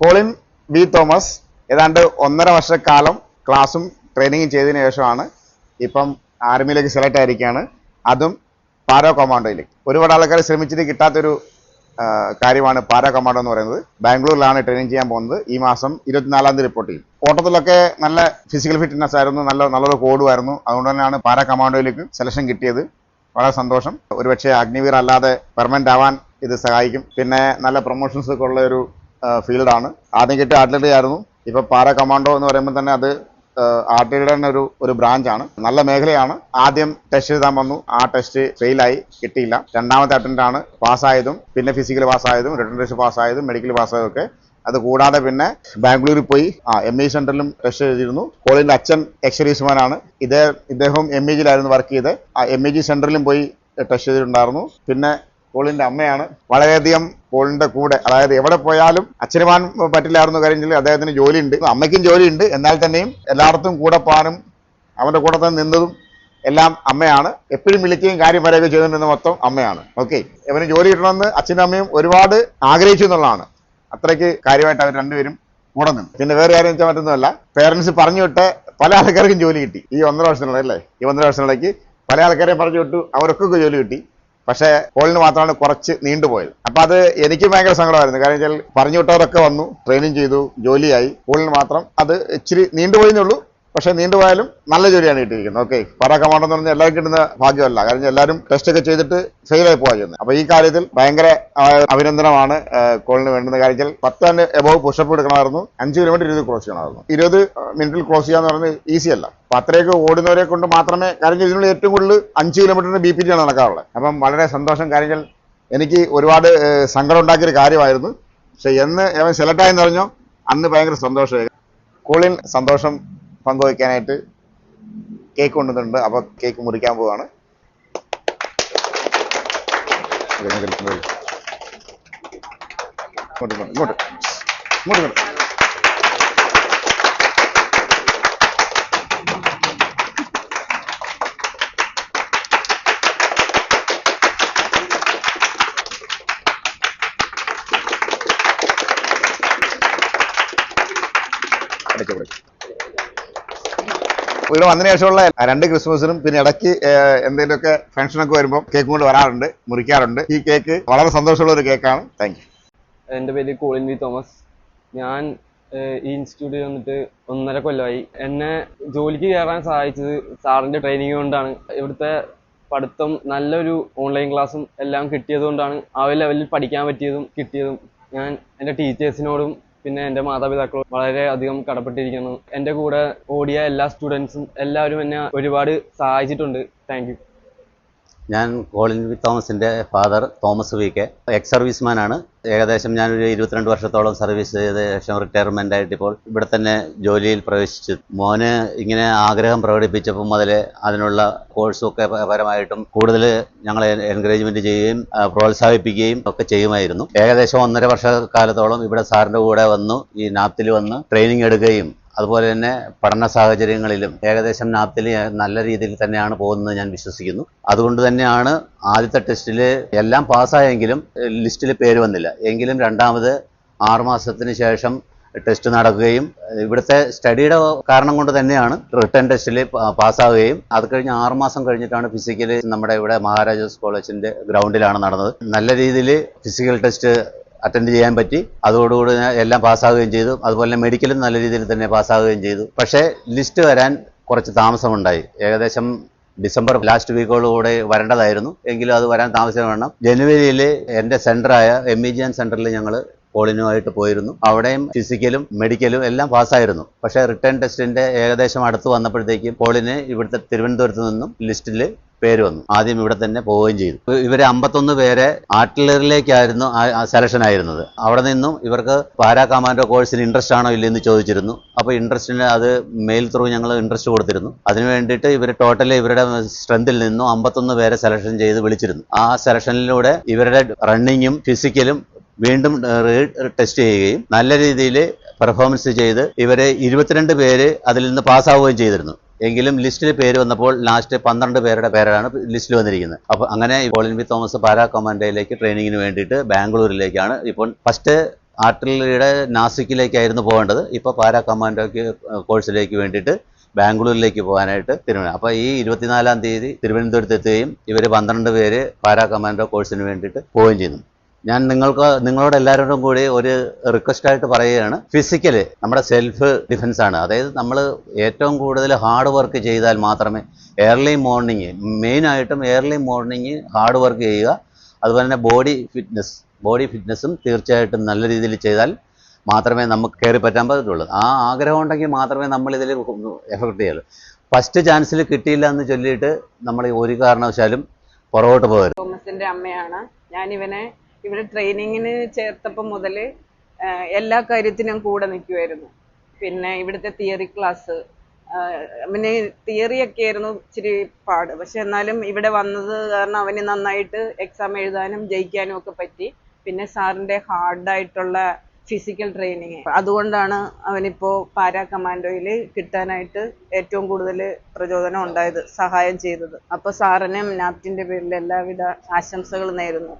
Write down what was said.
Colin B Thomas. ഏതാണ്ട് ഒന്നര വർഷക്കാലം ക്ലാസ്സും ട്രെയിനിങ്ങും ചെയ്തതിനു ശേഷമാണ് ഇപ്പം ആർമിയിലേക്ക് സെലക്ട് ആയിരിക്കുകയാണ് അതും പാരോ കമാൻഡോയിലേക്ക്. ഒരുപാട് ആൾക്കാർ ശ്രമിച്ചിട്ട് കിട്ടാത്തൊരു കാര്യമാണ് പാരാ കമാൻഡോ എന്ന് പറയുന്നത്. ബാംഗ്ലൂരിലാണ് ട്രെയിനിങ് ചെയ്യാൻ പോകുന്നത്. ഈ മാസം ഇരുപത്തിനാലാം തീയതി റിപ്പോർട്ട് ചെയ്യും. ഓട്ടത്തിലൊക്കെ നല്ല ഫിസിക്കൽ ഫിറ്റ്നസ് ആയിരുന്നു. നല്ല നല്ലൊരു കോഡുമായിരുന്നു അതുകൊണ്ട് തന്നെയാണ് പാരാ കമാൻഡോയിലേക്ക് സെലക്ഷൻ കിട്ടിയത്. വളരെ സന്തോഷം. ഒരുപക്ഷെ അഗ്നിവീർ അല്ലാതെ പെർമനന്റ് ആവാൻ ഇത് സഹായിക്കും. പിന്നെ നല്ല പ്രൊമോഷൻസ് ഒക്കെ ഉള്ള ഒരു ഫീൽഡാണ്. ആദ്യം കിട്ടിയ ആർട്ടിലറി ആയിരുന്നു. ഇപ്പൊ പാരാ കമാൻഡോ എന്ന് പറയുമ്പോൾ തന്നെ അത് ആർട്ടിലറിയുടെ തന്നെ ഒരു ഒരു ബ്രാഞ്ചാണ്. നല്ല മേഖലയാണ്. ആദ്യം ടെസ്റ്റ് എഴുതാൻ വന്നു. ആ ടെസ്റ്റ് ഫെയിലായി കിട്ടിയില്ല. രണ്ടാമത്തെ അറ്റംപ്റ്റ് ആണ് പാസ്സായതും പിന്നെ ഫിസിക്കൽ പാസ്സായതും റിട്ടേൺ ടെസ്റ്റ് പാസ്സായതും മെഡിക്കൽ പാസ്സായതും ഒക്കെ. അത് കൂടാതെ പിന്നെ ബാംഗ്ലൂരിൽ പോയി ആ എം ഇ സെന്ററിലും ടെസ്റ്റ് എഴുതിയിരുന്നു. കോളിന്റെ അച്ഛൻ എക്സറീസ്മാനാണ് ഇതേ ഇദ്ദേഹം എം ഇ ജിയിലായിരുന്നു വർക്ക് ചെയ്ത് ആ എം ഇ ജി സെന്ററിലും പോയി ടെസ്റ്റ് ചെയ്തിട്ടുണ്ടായിരുന്നു. പിന്നെ കോളിന്റെ അമ്മയാണ്. വളരെയധികം കോളിന്റെ കൂടെ അതായത് എവിടെ പോയാലും അച്ഛനുമാൻ പറ്റില്ലായിരുന്നു കാര്യം അദ്ദേഹത്തിന് ജോലിയുണ്ട്. അമ്മയ്ക്കും ജോലിയുണ്ട്. എന്നാൽ തന്നെയും എല്ലായിടത്തും കൂടെ പോകാനും അവന്റെ കൂടെ തന്നെ നിന്നതും എല്ലാം അമ്മയാണ്. എപ്പോഴും വിളിക്കുകയും കാര്യം പറയുകയും ചെയ്തുകൊണ്ടിരുന്ന മൊത്തം അമ്മയാണ്. ഓക്കെ. ഇവന് ജോലി കിട്ടണമെന്ന് അച്ഛനും അമ്മയും ഒരുപാട് ആഗ്രഹിച്ചു എന്നുള്ളതാണ്. അത്രയ്ക്ക് കാര്യമായിട്ട് അവർ രണ്ടുപേരും കൂടെ നിന്നു. പിന്നെ വേറെ കാര്യം വെച്ചാൽ മറ്റൊന്നുമല്ല. പേരൻസ് പറഞ്ഞു വിട്ട് പല ആൾക്കാർക്കും ജോലി കിട്ടി. ഈ ഒന്നര വർഷത്തിനുള്ളിൽ അല്ലേ? ഈ ഒന്നര വർഷത്തിനിടയ്ക്ക് പല ആൾക്കാരെയും പറഞ്ഞു വിട്ടു. അവർക്കൊക്കെ ജോലി കിട്ടി. പക്ഷേ കോളിന് മാത്രമാണ് കുറച്ച് നീണ്ടുപോയത് അപ്പൊ അത് എനിക്ക് ഭയങ്കര സങ്കടമായിരുന്നു. കാരണം വെച്ചാൽ പറഞ്ഞു വിട്ടവരൊക്കെ വന്നു ട്രെയിനിങ് ചെയ്തു ജോലിയായി. കോളിന് മാത്രം അത് ഇച്ചിരി നീണ്ടുപോയെന്നേ ഉള്ളൂ. പക്ഷേ നീണ്ടുപോയാലും നല്ല ജോലിയാണ് കിട്ടിയിരിക്കുന്നത്. ഓക്കെ പറ കമാൻഡോ എന്ന് പറഞ്ഞാൽ എല്ലാവരും കിട്ടുന്ന ഭാഗ്യമല്ല. കാരണം എല്ലാവരും ടെസ്റ്റ് ഒക്കെ ചെയ്തിട്ട് ഫെയിൽ ആയി പോകാൻ ചെയ്യുന്നത്. അപ്പൊ ഈ കാര്യത്തിൽ ഭയങ്കര അഭിനന്ദനമാണ് കോളിന് വേണ്ടുന്ന കാര്യത്തിൽ. വെച്ചാൽ പത്ത് തന്നെ എബോവ് പുഷപ്പ് എടുക്കണമായിരുന്നു. അഞ്ച് കിലോമീറ്റർ ഇരുപത് ക്രോസ് ചെയ്യണമായിരുന്നു. ഇരുപത് മിനിറ്റിൽ ക്രോസ് ചെയ്യാന്ന് പറഞ്ഞാൽ ഈസി അല്ല. അപ്പൊ അത്രയൊക്കെ ഓടുന്നവരെ കൊണ്ട് മാത്രമേ കാര്യം ഇതിനുള്ള ഏറ്റവും കൂടുതൽ അഞ്ച് കിലോമീറ്ററിന് ബി പി ടിയാണ് നടക്കാറുള്ളത്. അപ്പം വളരെ സന്തോഷം. കാര്യങ്ങൾ എനിക്ക് ഒരുപാട് സങ്കടം ഉണ്ടാക്കിയൊരു കാര്യമായിരുന്നു. പക്ഷെ എന്ന് അവൻ സെലക്ട് ആയെന്ന് പറഞ്ഞോ അന്ന് ഭയങ്കര സന്തോഷമായി. കോളിൻ സന്തോഷം പങ്കുവയ്ക്കാനായിട്ട് കേക്ക് കൊണ്ടുവന്നിട്ടുണ്ട്. അപ്പൊ കേക്ക് മുറിക്കാൻ പോവാണ്. ഇങ്ങോട്ട് ഇങ്ങോട്ട്. ഇങ്ങോട്ട് ഇങ്ങോട്ട്. ഇവിടെ വന്നതിന് ശേഷമുള്ള രണ്ട് ക്രിസ്മസിനും പിന്നെ ഇടയ്ക്ക് എന്തെങ്കിലുമൊക്കെ ഫംഗ്ഷനൊക്കെ വരുമ്പോൾ കേക്ക് കൊണ്ട് വരാറുണ്ട് മുറിക്കാറുണ്ട്. ഈ കേക്ക് വളരെ സന്തോഷമുള്ള ഒരു കേക്കാണ്. താങ്ക് യു എന്റെ പേര് കോളിൻ വി തോമസ്. ഞാൻ ഈ ഇൻസ്റ്റിറ്റ്യൂട്ടിൽ വന്നിട്ട് ഒന്നര കൊല്ലമായി. എന്നെ ജോലിക്ക് കയറാൻ സഹായിച്ചത് സാറിന്റെ ട്രെയിനിങ് കൊണ്ടാണ്. ഇവിടുത്തെ പഠിത്തം നല്ലൊരു ഓൺലൈൻ ക്ലാസ്സും എല്ലാം കിട്ടിയതുകൊണ്ടാണ് ആ ലെവലിൽ പഠിക്കാൻ പറ്റിയതും കിട്ടിയതും. ഞാൻ എന്റെ ടീച്ചേഴ്സിനോടും പിന്നെ എന്റെ മാതാപിതാക്കളും വളരെ അധികം കടപ്പെട്ടിരിക്കുന്നു. എന്റെ കൂടെ ഓടിയ എല്ലാ സ്റ്റുഡൻസും എല്ലാവരും എന്നെ ഒരുപാട് സഹായിച്ചിട്ടുണ്ട്. താങ്ക് ഞാൻ കോളിൻ വി തോമസിന്റെ father Thomas V K. Ex serviceman ആണ്. ഏകദേശം ഞാനൊരു ഇരുപത്തിരണ്ട് വർഷത്തോളം സർവീസ് ചെയ്ത ശേഷം റിട്ടയർമെന്റ് ആയിട്ട് ഇപ്പോൾ ഇവിടെ തന്നെ ജോലിയിൽ പ്രവേശിച്ചു. മോന് ഇങ്ങനെ ആഗ്രഹം പ്രകടിപ്പിച്ചപ്പോൾ മുതൽ അതിനുള്ള കോഴ്സൊക്കെ പരമായിട്ടും കൂടുതൽ ഞങ്ങളെ എൻകറേജ്മെന്റ് ചെയ്യുകയും പ്രോത്സാഹിപ്പിക്കുകയും ഒക്കെ ചെയ്യുമായിരുന്നു. ഏകദേശം ഒന്നര വർഷക്കാലത്തോളം ഇവിടെ സാറിന്റെ കൂടെ വന്നു. ഈ നാപ്തിൽ വന്ന് ട്രെയിനിങ് എടുക്കുകയും അതുപോലെ തന്നെ പഠന സാഹചര്യങ്ങളിലും ഏകദേശം നാപ്തിൽ നല്ല രീതിയിൽ തന്നെയാണ് പോകുന്നത് ഞാൻ വിശ്വസിക്കുന്നു. അതുകൊണ്ട് തന്നെയാണ് ആദ്യത്തെ ടെസ്റ്റിൽ എല്ലാം പാസ്സായെങ്കിലും ലിസ്റ്റിൽ പേര് വന്നില്ല. എങ്കിലും രണ്ടാമത് ആറുമാസത്തിന് ശേഷം ടെസ്റ്റ് നടക്കുകയും ഇവിടുത്തെ സ്റ്റഡിയുടെ കാരണം കൊണ്ട് തന്നെയാണ് റിട്ടേൺ ടെസ്റ്റിൽ പാസ്സാവുകയും അത് കഴിഞ്ഞ് ആറുമാസം കഴിഞ്ഞിട്ടാണ് ഫിസിക്കൽ നമ്മുടെ ഇവിടെ മഹാരാജാസ് കോളേജിന്റെ ഗ്രൗണ്ടിലാണ് നടന്നത്. നല്ല രീതിയിൽ ഫിസിക്കൽ ടെസ്റ്റ് അറ്റൻഡ് ചെയ്യാൻ പറ്റി. അതോടുകൂടി എല്ലാം പാസ്സാവുകയും ചെയ്തു. അതുപോലെ മെഡിക്കലും നല്ല രീതിയിൽ തന്നെ പാസ്സാവുകയും ചെയ്തു. പക്ഷേ ലിസ്റ്റ് വരാൻ കുറച്ച് താമസമുണ്ടായി. ഏകദേശം ഡിസംബർ ലാസ്റ്റ് വീക്കോടുകൂടെ വരേണ്ടതായിരുന്നു. എങ്കിലും അത് വരാൻ താമസം വേണം ജനുവരിയിൽ എന്റെ സെന്ററായ എം ഇ ജി എൻ സെന്ററിൽ ഞങ്ങൾ കോളിനുമായിട്ട് പോയിരുന്നു. അവിടെയും ഫിസിക്കലും മെഡിക്കലും എല്ലാം പാസ്സായിരുന്നു. പക്ഷേ റിട്ടേൺ ടെസ്റ്റിന്റെ ഏകദേശം അടുത്ത് വന്നപ്പോഴത്തേക്കും കോളിന് ഇവിടുത്തെ തിരുവനന്തപുരത്ത് നിന്നും ലിസ്റ്റിൽ പേര് വന്നു. ആദ്യം ഇവിടെ തന്നെ പോവുകയും ചെയ്തു. ഇവർ അമ്പത്തൊന്ന് പേരെ ആർട്ടിലറിയിലേക്കായിരുന്നു സെലക്ഷൻ ആയിരുന്നത്. അവിടെ നിന്നും ഇവർക്ക് പാരാ കമാൻഡോ കോഴ്സിന് ഇൻട്രസ്റ്റ് ആണോ ഇല്ലെന്ന് ചോദിച്ചിരുന്നു. അപ്പോൾ ഇൻട്രസ്റ്റിന് അത് മെയിൽ ത്രൂ ഞങ്ങൾ ഇൻട്രസ്റ്റ് കൊടുത്തിരുന്നു. അതിന് വേണ്ടിയിട്ട് ഇവർ ടോട്ടലി ഇവരുടെ സ്ട്രെങ്തിൽ നിന്നും അമ്പത്തൊന്ന് പേരെ സെലക്ഷൻ ചെയ്ത് വിളിച്ചിരുന്നു. ആ സെലക്ഷനിലൂടെ ഇവരുടെ റണ്ണിങ്ങും ഫിസിക്കലും വീണ്ടും ടെസ്റ്റ് ചെയ്യുകയും നല്ല രീതിയിൽ പെർഫോമൻസ് ചെയ്ത് ഇവരെ ഇരുപത്തിരണ്ട് പേര് അതിൽ നിന്ന് പാസ്സാവുകയും ചെയ്തിരുന്നു. എങ്കിലും ലിസ്റ്റിൽ പേര് വന്നപ്പോൾ ലാസ്റ്റ് പന്ത്രണ്ട് പേരുടെ പേരാണ് ലിസ്റ്റിൽ വന്നിരിക്കുന്നത്. അപ്പോൾ അങ്ങനെ പോളിൻ വി തോമസ് പാരാ കമാൻഡോയിലേക്ക് ട്രെയിനിങ്ങിന് വേണ്ടിയിട്ട് ബാംഗ്ലൂരിലേക്കാണ് ഇപ്പോൾ ഫസ്റ്റ് ആർട്ടിലറിയുടെ നാസിക്കിലേക്കായിരുന്നു പോകേണ്ടത്. ഇപ്പോൾ പാരാ കമാൻഡോയ്ക്ക് കോഴ്സിലേക്ക് വേണ്ടിയിട്ട് ബാംഗ്ലൂരിലേക്ക് പോകാനായിട്ട് തീരുമാനം അപ്പോൾ ഈ ഇരുപത്തിനാലാം തീയതി തിരുവനന്തപുരത്ത് എത്തുകയും ഇവർ പന്ത്രണ്ട് പേര് പാരാ കമാൻഡോ കോഴ്സിന് വേണ്ടിയിട്ട് പോവുകയും ചെയ്യുന്നു. ഞാൻ നിങ്ങൾക്ക് നിങ്ങളോട് എല്ലാവരോടും കൂടി ഒരു റിക്വസ്റ്റ് ആയിട്ട് പറയുകയാണ്. ഫിസിക്കൽ നമ്മുടെ സെൽഫ് ഡിഫൻസ് ആണ്. അതായത് നമ്മൾ ഏറ്റവും കൂടുതൽ ഹാർഡ് വർക്ക് ചെയ്താൽ മാത്രമേ ഏർലി മോർണിംഗ് മെയിനായിട്ടും ഏർലി മോർണിംഗ് ഹാർഡ് വർക്ക് ചെയ്യുക. അതുപോലെ തന്നെ ബോഡി ഫിറ്റ്നസ് ബോഡി ഫിറ്റ്നസ്സും തീർച്ചയായിട്ടും നല്ല രീതിയിൽ ചെയ്താൽ മാത്രമേ നമുക്ക് കയറി പറ്റാൻ പറ്റുള്ളൂ ആ ആഗ്രഹം ഉണ്ടെങ്കിൽ മാത്രമേ നമ്മൾ ഇതിൽ എഫക്ട് ചെയ്യുള്ളൂ. ഫസ്റ്റ് ചാൻസിൽ കിട്ടിയില്ല എന്ന് ചൊല്ലിയിട്ട് നമ്മൾ ഒരു കാരണവശാലും പുറകോട്ട് പോകരുത്. തോമസിന്റെ അമ്മയാണ്. ഞാൻ ഇവനെ ഇവിടെ ട്രെയിനിങ്ങിന് ചേർത്തപ്പോൾ മുതൽ എല്ലാ കാര്യത്തിനും കൂടെ നിൽക്കുമായിരുന്നു പിന്നെ ഇവിടുത്തെ തിയറി ക്ലാസ് അവന് തിയറിയൊക്കെ ആയിരുന്നു ഇച്ചിരി പാട്. പക്ഷെ എന്നാലും ഇവിടെ വന്നത് കാരണം അവന് നന്നായിട്ട് എക്സാം എഴുതാനും ജയിക്കാനും ഒക്കെ പറ്റി. പിന്നെ സാറിന്റെ ഹാർഡായിട്ടുള്ള ഫിസിക്കൽ ട്രെയിനിങ് അതുകൊണ്ടാണ് അവനിപ്പോ പാരാ കമാൻഡോയിൽ കിട്ടാനായിട്ട് ഏറ്റവും കൂടുതൽ പ്രചോദനം ഉണ്ടായത് സഹായം ചെയ്തത്. അപ്പോൾ സാറിനും നാപ്റ്റിന്റെ പേരിൽ എല്ലാവിധ ആശംസകൾ നേരുന്നു.